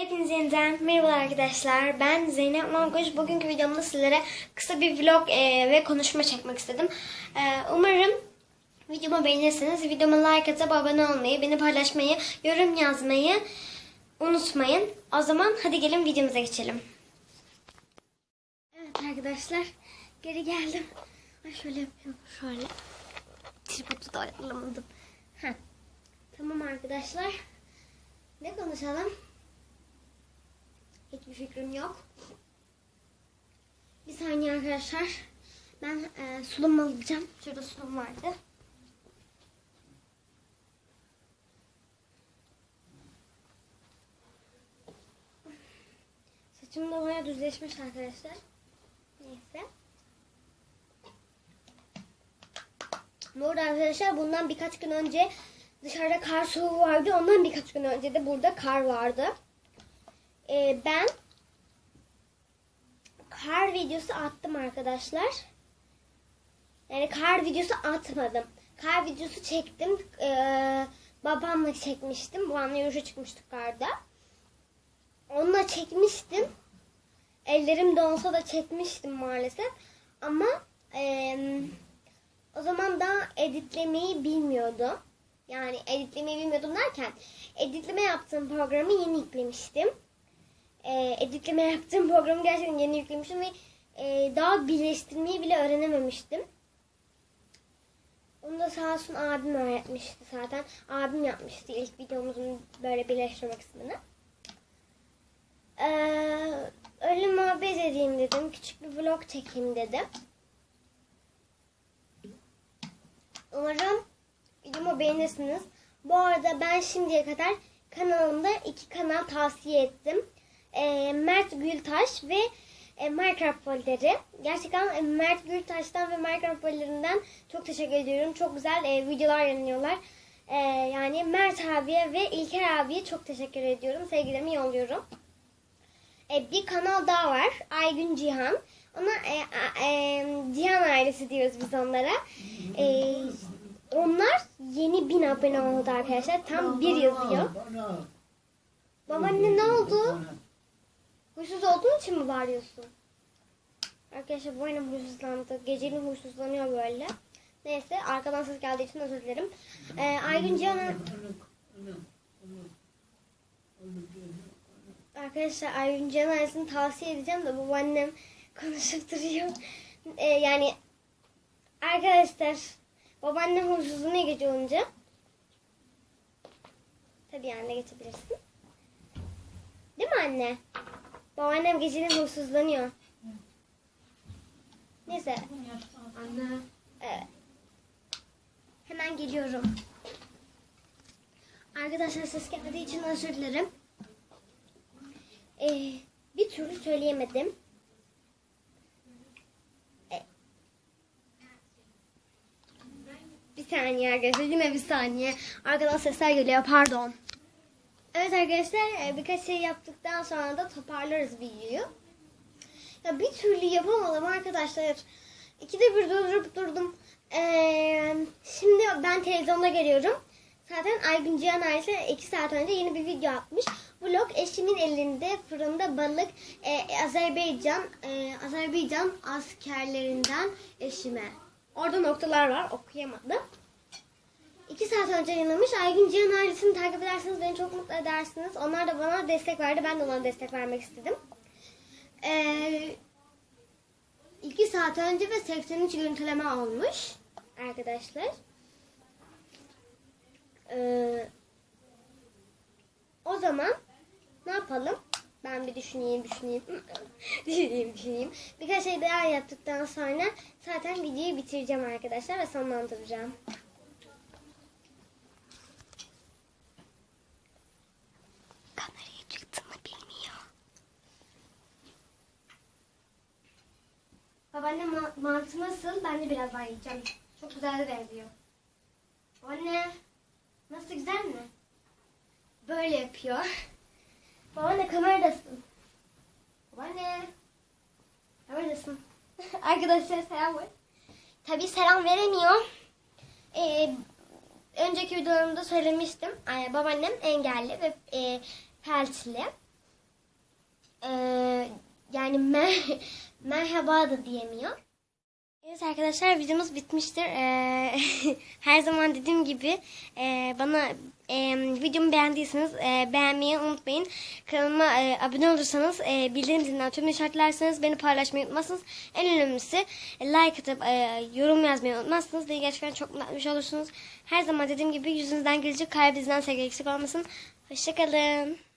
Hepinize yeniden merhaba arkadaşlar. Ben Zeynep Mankoş. Bugünkü videomda sizlere kısa bir vlog e, ve konuşma çekmek istedim. E, umarım videomu beğenirsiniz. Videoma like atıp abone olmayı, beni paylaşmayı, yorum yazmayı unutmayın. O zaman hadi gelin videomuza geçelim. Evet arkadaşlar geri geldim. Ay şöyle yapıyorum şöyle. Tripodu da ayarlamadım. Heh. Tamam arkadaşlar. Ne konuşalım? Hiçbir fikrim yok. Bir saniye arkadaşlar. Ben e, sulum alacağım. Şurada sulum vardı. Saçım da baya düzleşmiş arkadaşlar. Neyse. Bu arada arkadaşlar bundan birkaç gün önce dışarıda kar soğuğu vardı. Ondan birkaç gün önce de burada kar vardı. Ee, ben videosu attım arkadaşlar. Yani kar videosu atmadım. Kar videosu çektim. Ee, babamla çekmiştim. Babamla yürüyüşe çıkmıştık karda. Onunla çekmiştim. Ellerim donsa da çekmiştim maalesef. Ama eee, o zaman daha editlemeyi bilmiyordum. Yani editlemeyi bilmiyordum derken editleme yaptığım programı yeni yüklemiştim. Ee, editleme yaptığım programı gerçekten yeni yüklemiştim ve e, daha birleştirmeyi bile öğrenememiştim. Onu da sağ olsun abim öğretmişti zaten. Abim yapmıştı ilk videomuzun böyle birleştirme kısmını. Ee, öyle muhabbet edeyim dedim. Küçük bir vlog çekeyim dedim. Umarım videomu beğenirsiniz. Bu arada ben şimdiye kadar kanalımda iki kanal tavsiye ettim. Ee, Mert Gültaş ve e, Minecraft Polileri. Gerçekten e, Mert Gültaş'tan ve Minecraft Polilerinden çok teşekkür ediyorum. Çok güzel e, videolar yayınlıyorlar. E, yani Mert abiye ve İlker abiye çok teşekkür ediyorum. Sevgilerimi yolluyorum. E, bir kanal daha var. Aygün Cihan. Ona e, a- e, Cihan ailesi diyoruz biz onlara. E, onlar yeni bin abone oldu arkadaşlar. Tam bir yazıyor. Babaanne ne oldu? Huysuz olduğun için mi bağırıyorsun? Arkadaşlar bu annem huysuzlandı. Geceliğin huysuzlanıyor böyle. Neyse arkadan ses geldiği için özür dilerim. E, Aygün Cihan'a Arkadaşlar Aygün Cihan ailesini tavsiye edeceğim de babaannem konuşup duruyor. Ee, yani arkadaşlar babaannem huysuzluğuna gece olunca tabii anne geçebilirsin. Değil mi anne? Babaannem gecenin huysuzlanıyor. Neyse. Anne. Evet. Hemen geliyorum. Arkadaşlar ses geldiği için özür dilerim. Ee, bir türlü söyleyemedim. Ee, bir saniye arkadaşlar yine bir saniye. Arkadan sesler geliyor pardon. Evet arkadaşlar e, birkaç şey yaptıktan sonra da toparlarız videoyu. Ya bir türlü yapamadım arkadaşlar. İkide bir durdurup durdum. Ee, şimdi ben televizyonda geliyorum. Zaten Aygün Cihan ailesi 2 saat önce yeni bir video atmış. Vlog eşimin elinde fırında balık e, Azerbaycan e, Azerbaycan askerlerinden eşime. Orada noktalar var okuyamadım. 2 saat önce yayınlamış. Aygün Cihan ailesini takip ederseniz beni çok mutlu edersiniz. Onlar da bana destek verdi. Ben de onlara destek vermek istedim. Ee, 2 saat önce ve 83 görüntüleme olmuş arkadaşlar. Ee, o zaman ne yapalım? Ben bir düşüneyim, düşüneyim. düşüneyim, düşüneyim. Birkaç şey daha yaptıktan sonra zaten videoyu bitireceğim arkadaşlar ve sonlandıracağım. Babaanne ma- mantı nasıl? Ben de birazdan yiyeceğim. Çok güzel de benziyor. Anne, nasıl güzel mi? Böyle yapıyor. Babaanne kameradasın. Babaanne. Kameradasın. Arkadaşlar selam ver. Tabii selam veremiyor. Ee, önceki videolarımda söylemiştim. Ee, babaannem engelli ve e, felçli. Ee, yani mer- merhaba da diyemiyor. Evet arkadaşlar videomuz bitmiştir. Ee, her zaman dediğim gibi e, bana e, videomu beğendiyseniz e, beğenmeyi unutmayın. Kanalıma e, abone olursanız e, bildirim zilinden tüm işaretlerseniz beni paylaşmayı unutmazsınız. En önemlisi e, like atıp e, yorum yazmayı unutmazsınız. Beni gerçekten çok mutlu olursunuz. Her zaman dediğim gibi yüzünüzden gelecek kalbinizden sevgi eksik olmasın. Hoşçakalın.